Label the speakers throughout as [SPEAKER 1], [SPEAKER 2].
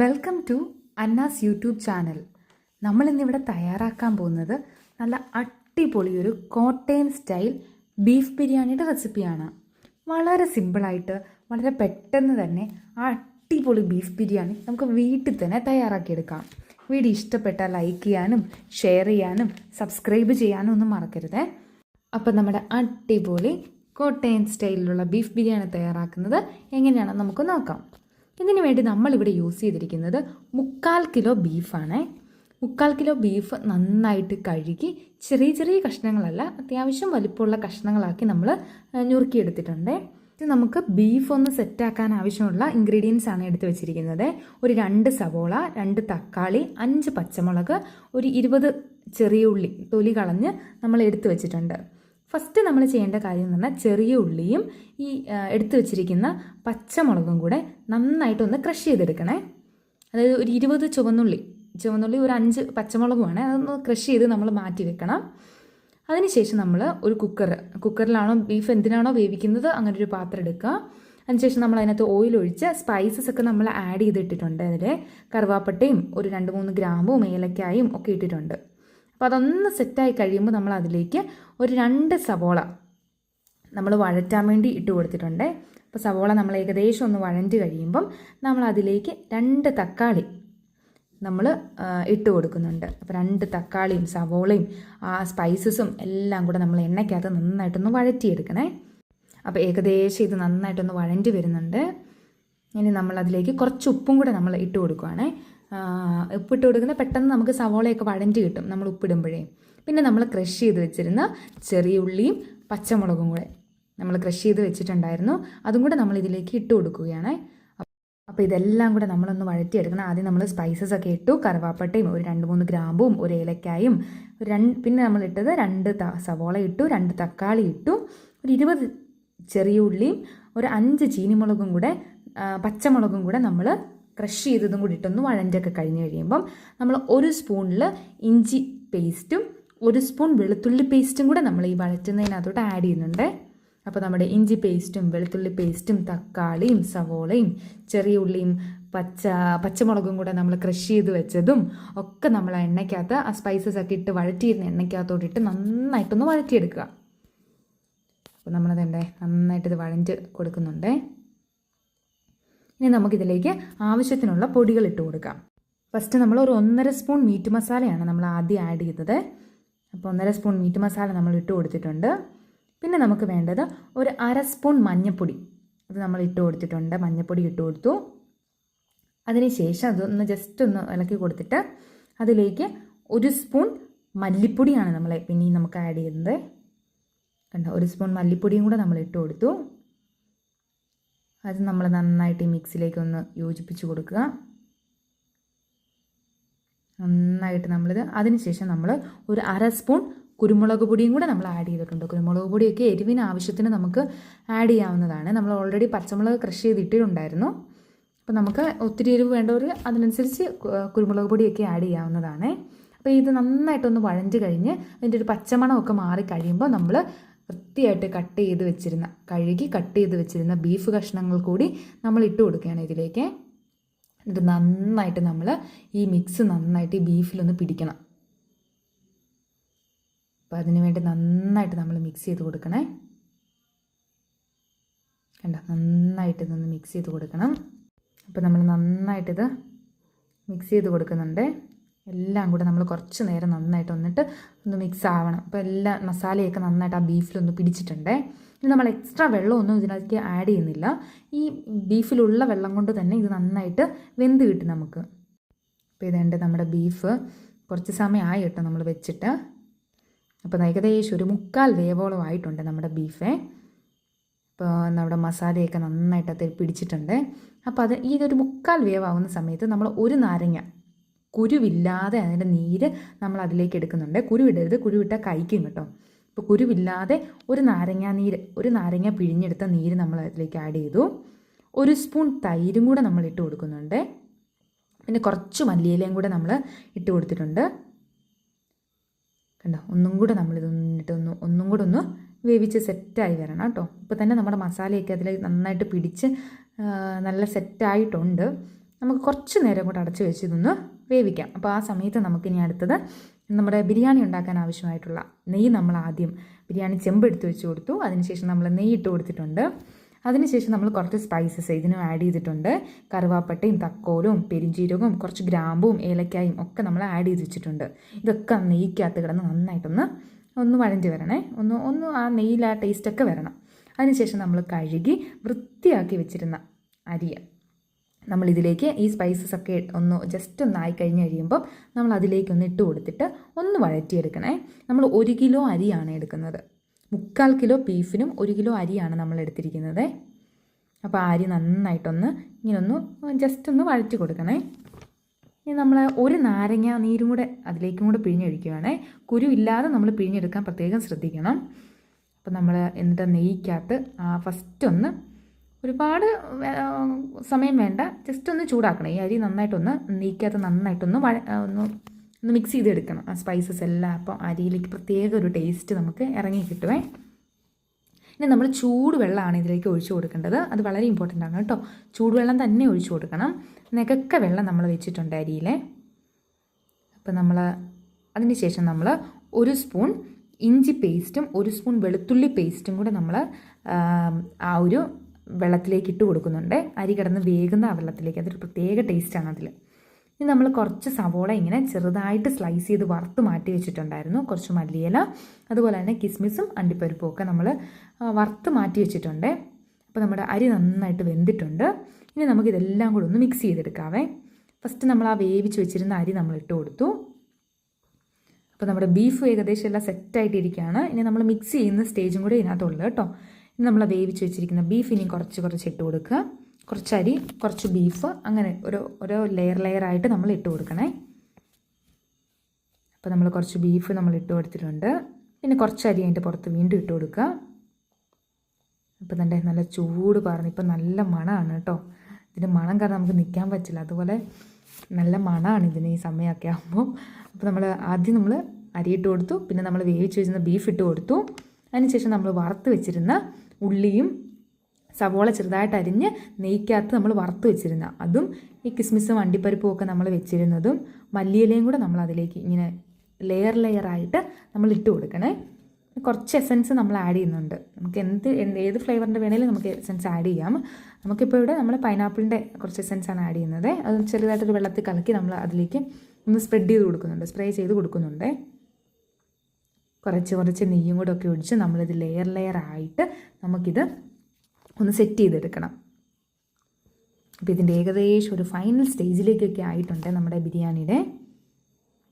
[SPEAKER 1] Welcome to Anna's YouTube channel. നമ്മൾ ഇന്നിവിടെ തയ്യാറാക്കാൻ പോകുന്നത് നല്ല അടിപൊളി ഒരു കോട്ടയം സ്റ്റൈൽ ബീഫ് ബിരിയാണിയുടെ റെസിപ്പിയാണ്. വളരെ സിമ്പിളായിട്ട് വളരെ പെട്ടെന്ന് തന്നെ ആ അടിപൊളി ബീഫ് ബിരിയാണി നമുക്ക് വീട്ടിൽ തന്നെ തയ്യാറാക്കിയെടുക്കാം. വീഡിയോ ഇഷ്ടപ്പെട്ടാൽ ലൈക്ക് ചെയ്യാനും ഷെയർ ചെയ്യാനും സബ്സ്ക്രൈബ് ചെയ്യാനും ഒന്നും മറക്കരുതേ. അപ്പം നമ്മുടെ അടിപൊളി കോട്ടയം സ്റ്റൈലിലുള്ള ബീഫ് ബിരിയാണി തയ്യാറാക്കുന്നത് എങ്ങനെയാണെന്ന് നമുക്ക് നോക്കാം. ഇതിനു വേണ്ടി നമ്മളിവിടെ യൂസ് ചെയ്തിരിക്കുന്നത് മുക്കാൽ കിലോ ബീഫാണ് മുക്കാൽ കിലോ ബീഫ് നന്നായിട്ട് കഴുകി ചെറിയ ചെറിയ കഷ്ണങ്ങളല്ല അത്യാവശ്യം വലിപ്പമുള്ള കഷ്ണങ്ങളാക്കി നമ്മൾ ഞുറുക്കിയെടുത്തിട്ടുണ്ട്. ഇത് നമുക്ക് ബീഫ് ഒന്ന് സെറ്റാക്കാൻ ആവശ്യമുള്ള ഇൻഗ്രീഡിയൻസ് ആണ് എടുത്തു വെച്ചിരിക്കുന്നത്. ഒരു രണ്ട് സവോള രണ്ട് തക്കാളി അഞ്ച് പച്ചമുളക് ഒരു ഇരുപത് ചെറിയ ഉള്ളി തൊലി കളഞ്ഞ് നമ്മൾ എടുത്തു വെച്ചിട്ടുണ്ട്. ഫസ്റ്റ് നമ്മൾ ചെയ്യേണ്ട കാര്യം എന്ന് പറഞ്ഞാൽ ചെറിയ ഉള്ളിയും ഈ എടുത്തു വെച്ചിരിക്കുന്ന പച്ചമുളകും കൂടെ നന്നായിട്ടൊന്ന് ക്രഷ് ചെയ്തെടുക്കണേ. അതായത് ഒരു ഇരുപത് ചുവന്നുള്ളി ചുവന്നുള്ളി ഒരു അഞ്ച് പച്ചമുളകുമാണ് അതൊന്ന് ക്രഷ് ചെയ്ത് നമ്മൾ മാറ്റി വെക്കണം. അതിനുശേഷം നമ്മൾ ഒരു കുക്കർ കുക്കറിലാണോ ബീഫ് എന്തിനാണോ വേവിക്കുന്നത് അങ്ങനെ ഒരു പാത്രം എടുക്കുക. അതിനുശേഷം നമ്മൾ അതിനകത്ത് ഓയിൽ ഒഴിച്ച് സ്പൈസസ് ഒക്കെ നമ്മൾ ആഡ് ചെയ്തിട്ടിട്ടുണ്ട്. അതിൽ കറുവാപ്പട്ടയും ഒരു രണ്ട് മൂന്ന് ഗ്രാമ്പും ഏലക്കായും ഒക്കെ ഇട്ടിട്ടുണ്ട്. അപ്പോൾ അതൊന്ന് സെറ്റായി കഴിയുമ്പോൾ നമ്മൾ അതിലേക്ക് ഒരു രണ്ട് സവോള നമ്മൾ വഴറ്റാൻ വേണ്ടി ഇട്ട് കൊടുത്തിട്ടുണ്ട്. അപ്പോൾ സവോള നമ്മൾ ഏകദേശം ഒന്ന് വഴഞ്ഞ് കഴിയുമ്പം നമ്മൾ അതിലേക്ക് രണ്ട് തക്കാളി നമ്മൾ ഇട്ട് കൊടുക്കുന്നുണ്ട്. അപ്പോൾ രണ്ട് തക്കാളിയും സവോളയും ആ സ്പൈസസും എല്ലാം കൂടെ നമ്മൾ എണ്ണയ്ക്കകത്ത് നന്നായിട്ടൊന്ന് വഴറ്റിയെടുക്കണേ. അപ്പോൾ ഏകദേശം ഇത് നന്നായിട്ടൊന്ന് വഴഞ്ഞ് വരുന്നുണ്ട്. ഇനി നമ്മൾ അതിലേക്ക് കുറച്ച് ഉപ്പും കൂടെ നമ്മൾ ഇട്ട് കൊടുക്കുവാണേ. ഉപ്പിട്ട് കൊടുക്കുന്ന പെട്ടെന്ന് നമുക്ക് സവോളയൊക്കെ വഴഞ്ഞ് കിട്ടും. നമ്മൾ ഉപ്പിടുമ്പോഴേ. പിന്നെ നമ്മൾ ക്രഷ് ചെയ്ത് വെച്ചിരുന്ന ചെറിയ ഉള്ളിയും പച്ചമുളകും കൂടെ നമ്മൾ ക്രഷ് ചെയ്ത് വെച്ചിട്ടുണ്ടായിരുന്നു. അതും കൂടെ നമ്മൾ ഇതിലേക്ക് ഇട്ട് കൊടുക്കുകയാണ്. അപ്പോൾ ഇതെല്ലാം കൂടെ നമ്മളൊന്ന് വഴറ്റിയെടുക്കണം. ആദ്യം നമ്മൾ സ്പൈസസ് ഒക്കെ ഇട്ടു. കറുവാപ്പട്ടയും ഒരു രണ്ട് മൂന്ന് ഗ്രാമ്പും ഒരു ഏലക്കായും രണ്ട് പിന്നെ നമ്മൾ ഇട്ടത് രണ്ട് സവോള ഇട്ടു രണ്ട് തക്കാളി ഇട്ടു ഒരു ഇരുപത് ചെറിയ ഉള്ളിയും ഒരു അഞ്ച് ചീനിമുളകും കൂടെ പച്ചമുളകും കൂടെ നമ്മൾ ക്രഷ് ചെയ്തതും കൂടി ഇട്ടൊന്ന് വഴന്റൊക്കെ കഴിഞ്ഞ് കഴിയുമ്പം നമ്മൾ ഒരു സ്പൂണിൽ ഇഞ്ചി പേസ്റ്റും ഒരു സ്പൂൺ വെളുത്തുള്ളി പേസ്റ്റും കൂടെ നമ്മൾ ഈ വഴറ്റുന്നതിനകത്തോട്ട് ആഡ് ചെയ്യുന്നുണ്ട്. അപ്പോൾ നമ്മുടെ ഇഞ്ചി പേസ്റ്റും വെളുത്തുള്ളി പേസ്റ്റും തക്കാളിയും സവോളയും ചെറിയ ഉള്ളിയും പച്ച പച്ചമുളകും കൂടെ നമ്മൾ ക്രഷ് ചെയ്ത് വെച്ചതും ഒക്കെ നമ്മൾ എണ്ണയ്ക്കകത്ത് ആ സ്പൈസസ് ഒക്കെ ഇട്ട് വഴറ്റിയിരുന്ന എണ്ണയ്ക്കകത്തോട്ട് ഇട്ട് നന്നായിട്ടൊന്ന് വഴറ്റിയെടുക്കുക. അപ്പോൾ നമ്മളതെന്തേ? നന്നായിട്ട് ഇത് കൊടുക്കുന്നുണ്ടേ കൊടുക്കുന്നുണ്ട്. ഇനി നമുക്കിതിലേക്ക് ആവശ്യത്തിനുള്ള പൊടികൾ ഇട്ട് കൊടുക്കാം. ഫസ്റ്റ് നമ്മൾ ഒരു ഒന്നര സ്പൂൺ മീറ്റ് മസാലയാണ് നമ്മൾ ആദ്യം ആഡ് ചെയ്തത്. അപ്പോൾ ഒന്നര സ്പൂൺ മീറ്റ് മസാല നമ്മൾ ഇട്ട് കൊടുത്തിട്ടുണ്ട്. പിന്നെ നമുക്ക് വേണ്ടത് ഒരു അര സ്പൂൺ മഞ്ഞൾപ്പൊടി അത് നമ്മൾ ഇട്ട് കൊടുത്തിട്ടുണ്ട്. മഞ്ഞൾപ്പൊടി ഇട്ട് കൊടുത്തു. അതിനുശേഷം അതൊന്ന് ജസ്റ്റ് ഒന്ന് ഇളക്കി കൊടുത്തിട്ട് അതിലേക്ക് ഒരു സ്പൂൺ മല്ലിപ്പൊടിയാണ് നമ്മൾ പിന്നെയും നമുക്ക് ആഡ് ചെയ്യുന്നത്. കണ്ടോ? ഒരു സ്പൂൺ മല്ലിപ്പൊടിയും കൂടെ നമ്മൾ ഇട്ട് കൊടുത്തു. അത് നമ്മൾ നന്നായിട്ട് ഈ മിക്സിലേക്ക് ഒന്ന് യോജിപ്പിച്ച് കൊടുക്കുക. നന്നായിട്ട് നമ്മളിത് അതിനുശേഷം നമ്മൾ ഒരു അര സ്പൂൺ കുരുമുളക് പൊടിയും കൂടെ നമ്മൾ ആഡ് ചെയ്തിട്ടുണ്ട്. കുരുമുളക് പൊടിയൊക്കെ എരിവിന് ആവശ്യത്തിന് നമുക്ക് ആഡ് ചെയ്യാവുന്നതാണ്. നമ്മൾ ഓൾറെഡി പച്ചമുളക് ക്രഷ് ചെയ്തിട്ടുണ്ടായിരുന്നു. അപ്പോൾ നമുക്ക് ഒത്തിരി എരിവ് വേണ്ടവർ അതിനനുസരിച്ച് കുരുമുളക് പൊടിയൊക്കെ ആഡ് ചെയ്യാവുന്നതാണ്. അപ്പോൾ ഇത് നന്നായിട്ടൊന്ന് വഴഞ്ഞ് കഴിഞ്ഞ് അതിന്റെ ഒരു പച്ചമണമൊക്കെ മാറി കഴിയുമ്പോൾ നമ്മൾ വൃത്തിയായിട്ട് കട്ട് ചെയ്ത് വെച്ചിരുന്ന കഴുകി കട്ട് ചെയ്ത് വെച്ചിരുന്ന ബീഫ് കഷ്ണങ്ങൾ കൂടി നമ്മൾ ഇട്ട് കൊടുക്കുകയാണ് ഇതിലേക്ക്. ഇത് നന്നായിട്ട് നമ്മൾ ഈ മിക്സ് നന്നായിട്ട് ഈ ബീഫിലൊന്ന് പിടിക്കണം. അപ്പോൾ അതിന് വേണ്ടി നന്നായിട്ട് നമ്മൾ മിക്സ് ചെയ്ത് കൊടുക്കണേ. കണ്ട? നന്നായിട്ട് ഇതൊന്ന് മിക്സ് ചെയ്ത് കൊടുക്കണം. അപ്പോൾ നമ്മൾ നന്നായിട്ടിത് മിക്സ് ചെയ്ത് കൊടുക്കുന്നുണ്ട്. എല്ലാം കൂടെ നമ്മൾ കുറച്ച് നേരം നന്നായിട്ട് വന്നിട്ട് ഒന്ന് മിക്സ് ആവണം. അപ്പോൾ എല്ലാ മസാലയൊക്കെ നന്നായിട്ട് ആ ബീഫിലൊന്ന് പിടിച്ചിട്ടുണ്ട്. ഇനി നമ്മൾ എക്സ്ട്രാ വെള്ളമൊന്നും ഇതിനകത്ത് ആഡ് ചെയ്യുന്നില്ല. ഈ ബീഫിലുള്ള വെള്ളം കൊണ്ട് തന്നെ ഇത് നന്നായിട്ട് വെന്ത് കിട്ടും നമുക്ക്. അപ്പോൾ ഇതേണ്ട നമ്മുടെ ബീഫ് കുറച്ച് സമയമായി കേട്ടോ നമ്മൾ വെച്ചിട്ട്. അപ്പോൾ ഏകദേശം ഒരു മുക്കാൽ വേവോളം ആയിട്ടുണ്ട് നമ്മുടെ ബീഫേ ഇപ്പോൾ നമ്മുടെ മസാലയൊക്കെ നന്നായിട്ട് അത് പിടിച്ചിട്ടുണ്ട്. അപ്പോൾ അത് ഈ ഒരു മുക്കാൽ വേവാവുന്ന സമയത്ത് നമ്മൾ ഒരു നാരങ്ങ കുരുവില്ലാതെ അതിന്റെ നീര് നമ്മൾ അതിലേക്ക് എടുക്കുന്നുണ്ട്. കുരുവിടരുത്. കുരുവിട്ടാൽ കഴിക്കും കേട്ടോ. ഇപ്പോൾ കുരുവില്ലാതെ ഒരു നാരങ്ങ നീര് ഒരു നാരങ്ങ പിഴിഞ്ഞെടുത്ത നീര് നമ്മൾ അതിലേക്ക് ആഡ് ചെയ്തു. ഒരു സ്പൂൺ തൈരും കൂടെ നമ്മൾ ഇട്ട് കൊടുക്കുന്നുണ്ട്. പിന്നെ കുറച്ച് മല്ലിയിലയും കൂടെ നമ്മൾ ഇട്ട് കൊടുത്തിട്ടുണ്ട്. കണ്ടോ? ഒന്നും കൂടെ നമ്മൾ ഇതൊന്നിട്ട് ഒന്ന് ഒന്നും കൂടെ ഒന്ന് വേവിച്ച് സെറ്റായി വരണം കേട്ടോ. ഇപ്പോൾ തന്നെ നമ്മുടെ മസാലയൊക്കെ അതിൽ നന്നായിട്ട് പിടിച്ച് നല്ല സെറ്റായിട്ടുണ്ട്. നമുക്ക് കുറച്ച് നേരം കൂടെ അടച്ച് വെച്ച് ഇതൊന്ന് വേവിക്കാം. അപ്പോൾ ആ സമയത്ത് നമുക്കിനി അടുത്തത് നമ്മുടെ ബിരിയാണി ഉണ്ടാക്കാൻ ആവശ്യമായിട്ടുള്ള നെയ്യ് നമ്മൾ ആദ്യം ബിരിയാണി ചെമ്പ് എടുത്ത് വെച്ച് കൊടുത്തു. അതിനുശേഷം നമ്മൾ നെയ്യ് ഇട്ട് കൊടുത്തിട്ടുണ്ട്. അതിനുശേഷം നമ്മൾ കുറച്ച് സ്പൈസസ് ഇതിനും ആഡ് ചെയ്തിട്ടുണ്ട്. കറുവാപ്പട്ടയും തക്കോലും പെരിഞ്ചീരകവും കുറച്ച് ഗ്രാമ്പും ഏലക്കായും ഒക്കെ നമ്മൾ ആഡ് ചെയ്ത് വെച്ചിട്ടുണ്ട്. ഇതൊക്കെ നെയ്ക്കകത്ത് കിടന്ന് നന്നായിട്ടൊന്ന് ഒന്ന് വഴഞ്ഞ് വരണേ. ഒന്ന് ഒന്ന് ആ നെയ്യിൽ ആ ടേസ്റ്റൊക്കെ വരണം. അതിനുശേഷം നമ്മൾ കഴുകി വൃത്തിയാക്കി വെച്ചിരുന്ന അരിയ. നമ്മളിതിലേക്ക് ഈ സ്പൈസസ് ഒക്കെ ഒന്ന് ജസ്റ്റ് ഒന്ന് ആയി കഴിഞ്ഞ് കഴിയുമ്പം നമ്മൾ അതിലേക്ക് ഒന്ന് ഇട്ട് കൊടുത്തിട്ട് ഒന്ന് വഴറ്റിയെടുക്കണേ. നമ്മൾ ഒരു കിലോ അരിയാണ് എടുക്കുന്നത്. മുക്കാൽ കിലോ ബീഫിനും ഒരു കിലോ അരിയാണ് നമ്മൾ എടുത്തിരിക്കുന്നത്. അപ്പോൾ ആ അരി നന്നായിട്ടൊന്ന് ഇങ്ങനെ ഒന്ന് ജസ്റ്റ് ഒന്ന് വഴറ്റി കൊടുക്കണേ. ഇനി നമ്മൾ ഒരു നാരങ്ങ നീരും കൂടെ അതിലേക്കും കൂടെ പിഴിഞ്ഞൊഴിക്കുകയാണേ കുരു ഇല്ലാതെ നമ്മൾ പിഴിഞ്ഞെടുക്കാൻ പ്രത്യേകം ശ്രദ്ധിക്കണം. അപ്പോൾ നമ്മൾ എന്നിട്ട് നെയ്ക്കകത്ത് ഫസ്റ്റ് ഒന്ന് ഒരുപാട് സമയം വേണ്ട. ജസ്റ്റ് ഒന്ന് ചൂടാക്കണം. ഈ അരി നന്നായിട്ടൊന്ന് നീക്കാത്ത നന്നായിട്ടൊന്ന് വഴ ഒന്ന് ഒന്ന് മിക്സ് ചെയ്തെടുക്കണം. ആ സ്പൈസസ് എല്ലാം അപ്പോൾ അരിയിലേക്ക് പ്രത്യേക ഒരു ടേസ്റ്റ് നമുക്ക് ഇറങ്ങി കിട്ടുവേ. ഇനി നമ്മൾ ചൂടുവെള്ളമാണ് ഇതിലേക്ക് ഒഴിച്ചു കൊടുക്കേണ്ടത്. അത് വളരെ ഇമ്പോർട്ടന്റ് ആണ് കേട്ടോ. ചൂടുവെള്ളം തന്നെ ഒഴിച്ചു കൊടുക്കണം. നികക്ക വെള്ളം നമ്മൾ വെച്ചിട്ടുണ്ട് അരിയിലെ. അപ്പോൾ നമ്മൾ അതിന് ശേഷം നമ്മൾ ഒരു സ്പൂൺ ഇഞ്ചി പേസ്റ്റും ഒരു സ്പൂൺ വെളുത്തുള്ളി പേസ്റ്റും കൂടെ നമ്മൾ ആ ഒരു വെള്ളത്തിലേക്ക് ഇട്ട് കൊടുക്കുന്നുണ്ട്. അരി കിടന്ന് വേകുന്ന ആ വെള്ളത്തിലേക്ക്. അതൊരു പ്രത്യേക ടേസ്റ്റാണ് അതിൽ ഇനി നമ്മൾ കുറച്ച് സവോള ഇങ്ങനെ ചെറുതായിട്ട് സ്ലൈസ് ചെയ്ത് വറുത്ത് മാറ്റി വെച്ചിട്ടുണ്ടായിരുന്നു. കുറച്ച് മല്ലിയില അതുപോലെ തന്നെ കിസ്മിസും അണ്ടിപ്പരിപ്പും ഒക്കെ നമ്മൾ വറുത്ത് മാറ്റി വെച്ചിട്ടുണ്ട്. അപ്പോൾ നമ്മുടെ അരി നന്നായിട്ട് വെന്തിട്ടുണ്ട്. ഇനി നമുക്ക് ഇതെല്ലാം കൂടെ ഒന്ന് മിക്സ് ചെയ്തെടുക്കാവേ. ഫസ്റ്റ് നമ്മൾ ആ വേവിച്ച് വെച്ചിരുന്ന അരി നമ്മൾ ഇട്ട് കൊടുത്തു. അപ്പോൾ നമ്മുടെ ബീഫ് ഏകദേശം എല്ലാം സെറ്റായിട്ടിരിക്കുകയാണ് ഇനി നമ്മൾ മിക്സ് ചെയ്യുന്ന സ്റ്റേജും കൂടെ ഇതിനകത്തുള്ളൂ കേട്ടോ. നമ്മൾ വേവിച്ച് വെച്ചിരിക്കുന്ന ബീഫ് കുറച്ച് കുറച്ച് ഇട്ട് കൊടുക്കുക. കുറച്ച് അരി കുറച്ച് ബീഫ് അങ്ങനെ ഒരു ഓരോ ലെയർ ലെയർ ആയിട്ട് നമ്മൾ ഇട്ട് കൊടുക്കണേ. അപ്പോൾ നമ്മൾ കുറച്ച് ബീഫ് നമ്മൾ ഇട്ട് കൊടുത്തിട്ടുണ്ട്. പിന്നെ കുറച്ച് അരി അതിന്റെ പുറത്ത് വീണ്ടും ഇട്ട് കൊടുക്കുക. അപ്പോൾ തന്നെ നല്ല ചൂട് പറഞ്ഞ് ഇപ്പം നല്ല മണമാണ് കേട്ടോ. ഇതിന്റെ മണം കാരണം നമുക്ക് നിൽക്കാൻ പറ്റില്ല. അതുപോലെ നല്ല മണമാണ് ഇതിന് ഈ സമയമൊക്കെ ആകുമ്പോൾ അപ്പോൾ നമ്മൾ ആദ്യം നമ്മൾ അരി ഇട്ട് കൊടുത്തു. പിന്നെ നമ്മൾ വേവിച്ച് വെച്ചിരുന്ന ബീഫ് ഇട്ട് കൊടുത്തു. അതിനുശേഷം നമ്മൾ വറുത്ത് വെച്ചിരുന്ന ഉള്ളിയും സവോള ചെറുതായിട്ട് അരിഞ്ഞ് നെയ്ക്കകത്ത് നമ്മൾ വറുത്ത് വെച്ചിരുന്ന അതും ഈ കിസ്മിസും അണ്ടിപ്പരിപ്പും ഒക്കെ നമ്മൾ വെച്ചിരുന്നതും മല്ലിയിലയും കൂടെ നമ്മൾ അതിലേക്ക് ഇങ്ങനെ ലെയർ ആയിട്ട് നമ്മൾ ഇട്ട് കൊടുക്കണേ. കുറച്ച് എസൻസ് നമ്മൾ ആഡ് ചെയ്യുന്നുണ്ട്. നമുക്ക് എന്ത് ഏത് ഫ്ലേവറിന്റെ വേണേലും നമുക്ക് എസൻസ് ആഡ് ചെയ്യാം. നമുക്കിപ്പോൾ ഇവിടെ നമ്മൾ പൈനാപ്പിളിന്റെ കുറച്ച് എസൻസ് ആണ് ആഡ് ചെയ്യുന്നത്. അത് ചെറുതായിട്ടൊരു വെള്ളത്തിൽ കലക്കി നമ്മൾ അതിലേക്ക് ഒന്ന് സ്പ്രെഡ് ചെയ്ത് കൊടുക്കുന്നുണ്ട്. സ്പ്രേ ചെയ്ത് കൊടുക്കുന്നുണ്ട്. കുറച്ച് കുറച്ച് നെയ്യും കൂടെ ഒക്കെ ഒഴിച്ച് നമ്മളിത് ലെയർ ലെയർ ആയിട്ട് നമുക്കിത് ഒന്ന് സെറ്റ് ചെയ്തെടുക്കണം. അപ്പോൾ ഇതിന്റെ ഏകദേശം ഒരു ഫൈനൽ സ്റ്റേജിലേക്കൊക്കെ ആയിട്ടുണ്ട് നമ്മുടെ ബിരിയാണിയുടെ.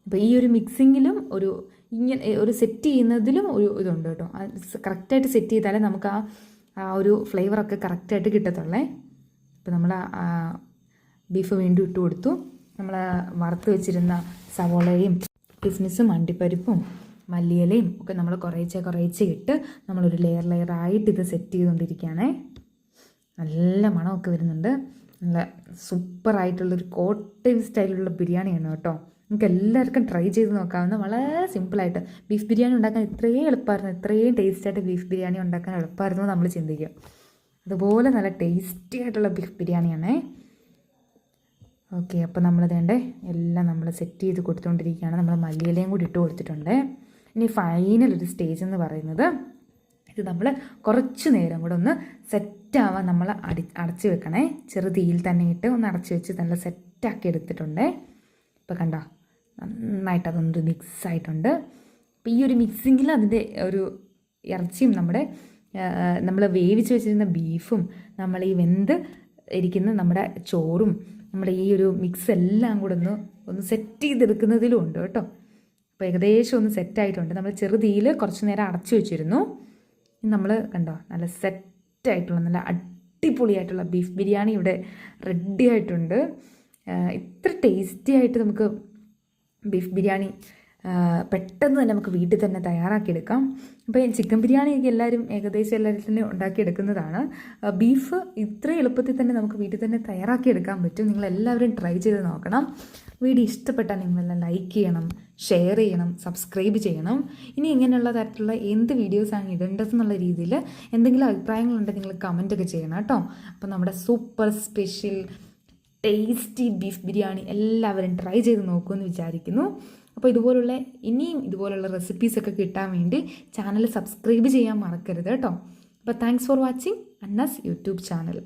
[SPEAKER 1] അപ്പോൾ ഈ ഒരു മിക്സിങ്ങിലും ഒരു ഇങ്ങനെ ഒരു സെറ്റ് ചെയ്യുന്നതിലും ഒരു ഇതുണ്ട് കേട്ടോ. കറക്റ്റായിട്ട് സെറ്റ് ചെയ്താലേ നമുക്ക് ആ ആ ഒരു ഫ്ലേവറൊക്കെ കറക്റ്റായിട്ട് കിട്ടത്തുള്ളേ. ഇപ്പോൾ നമ്മൾ ബീഫ് വീണ്ടും ഇട്ട് കൊടുത്തു. നമ്മൾ വറുത്ത് വെച്ചിരുന്ന സവോളയും കിസ്മിസും അണ്ടിപ്പരിപ്പും മല്ലിയിലയും ഒക്കെ നമ്മൾ കുറേച്ചെ കുറേച്ചെ ഇട്ട് നമ്മളൊരു ലെയർ ലെയർ ആയിട്ട് ഇത് സെറ്റ് ചെയ്തുകൊണ്ടിരിക്കുകയാണേ. നല്ല മണമൊക്കെ വരുന്നുണ്ട്. നല്ല സൂപ്പറായിട്ടുള്ളൊരു കോട്ടയം സ്റ്റൈലിലുള്ള ബിരിയാണിയാണ് കേട്ടോ. നമുക്ക് എല്ലാവർക്കും ട്രൈ ചെയ്ത് നോക്കാവുന്ന വളരെ സിമ്പിളായിട്ട് ബീഫ് ബിരിയാണി ഉണ്ടാക്കാൻ ഇത്രയും എളുപ്പമായിരുന്നു. ഇത്രയും ടേസ്റ്റായിട്ട് ബീഫ് ബിരിയാണി ഉണ്ടാക്കാൻ എളുപ്പമായിരുന്നു നമ്മൾ ചിന്തിക്കും അതുപോലെ നല്ല ടേസ്റ്റി ആയിട്ടുള്ള ബീഫ് ബിരിയാണിയാണേ. ഓക്കെ അപ്പോൾ നമ്മൾ വേണ്ടേ എല്ലാം നമ്മൾ സെറ്റ് ചെയ്ത് കൊടുത്തുകൊണ്ടിരിക്കുകയാണ്. നമ്മൾ മല്ലിയിലയും കൂടി ഇട്ട് കൊടുത്തിട്ടുണ്ട്. ഇനി ഫൈനൽ ഒരു സ്റ്റേജ് എന്ന് പറയുന്നത് ഇത് നമ്മൾ കുറച്ച് നേരം കൂടെ ഒന്ന് സെറ്റാവാൻ നമ്മൾ അടി അടച്ച് വെക്കണേ. ചെറുതീയിൽ തന്നെ ഇട്ട് ഒന്ന് അടച്ച് വെച്ച് നല്ല സെറ്റാക്കി എടുത്തിട്ടുണ്ട്. ഇപ്പോൾ കണ്ടോ? നന്നായിട്ട് അതൊന്ന് മിക്സ് ആയിട്ടുണ്ട്. അപ്പോൾ ഈ ഒരു മിക്സിങ്ങിൽ അതിന്റെ ഒരു ഇറച്ചിയും നമ്മുടെ നമ്മൾ വേവിച്ച് വെച്ചിരുന്ന ബീഫും നമ്മൾ ഈ വെന്ത് ഇരിക്കുന്ന നമ്മുടെ ചോറും നമ്മുടെ ഈ ഒരു മിക്സ് എല്ലാം കൂടെ ഒന്ന് ഒന്ന് സെറ്റ് ചെയ്തെടുക്കുന്നതിലും ഉണ്ട് കേട്ടോ. അപ്പോൾ ഏകദേശം ഒന്ന് സെറ്റായിട്ടുണ്ട് നമ്മൾ ചെറുതീയിൽ കുറച്ച് നേരം അടച്ചു വെച്ചിരുന്നു. നമ്മൾ കണ്ടോ നല്ല സെറ്റായിട്ടുള്ള നല്ല അടിപൊളിയായിട്ടുള്ള ബീഫ് ബിരിയാണി ഇവിടെ റെഡി ആയിട്ടുണ്ട്. ഇത്ര ടേസ്റ്റി ആയിട്ട് നമുക്ക് ബീഫ് ബിരിയാണി പെട്ടെന്ന് തന്നെ നമുക്ക് വീട്ടിൽ തന്നെ തയ്യാറാക്കിയെടുക്കാം. അപ്പോൾ ചിക്കൻ ബിരിയാണിയൊക്കെ എല്ലാവരും ഏകദേശം എല്ലാവരും തന്നെ ഉണ്ടാക്കിയെടുക്കുന്നതാണ്. ബീഫ് ഇത്ര എളുപ്പത്തിൽ തന്നെ നമുക്ക് വീട്ടിൽ തന്നെ തയ്യാറാക്കിയെടുക്കാൻ പറ്റും. നിങ്ങൾ എല്ലാവരും ട്രൈ ചെയ്ത് നോക്കണം. വീഡിയോ ഇഷ്ടപ്പെട്ടാൽ നിങ്ങളെല്ലാം ലൈക്ക് ചെയ്യണം ഷെയർ ചെയ്യണം സബ്സ്ക്രൈബ് ചെയ്യണം. ഇനി ഇങ്ങനെയുള്ള തരത്തിലുള്ള എന്ത് വീഡിയോസാണ് ഇടേണ്ടതെന്നുള്ള രീതിയിൽ എന്തെങ്കിലും അഭിപ്രായങ്ങളുണ്ടെങ്കിൽ നിങ്ങൾ കമന്റൊക്കെ ചെയ്യണം കേട്ടോ. അപ്പോൾ നമ്മുടെ super special tasty beef biryani എല്ലാവരും ട്രൈ ചെയ്ത് നോക്കുമെന്ന് വിചാരിക്കുന്നു. അപ്പോൾ ഇതുപോലുള്ള ഇനിയും ഇതുപോലുള്ള റെസിപ്പീസൊക്കെ കിട്ടാൻ വേണ്ടി ചാനൽ സബ്സ്ക്രൈബ് ചെയ്യാൻ മറക്കരുത് കേട്ടോ. അപ്പോൾ thanks for watching Anna's YouTube channel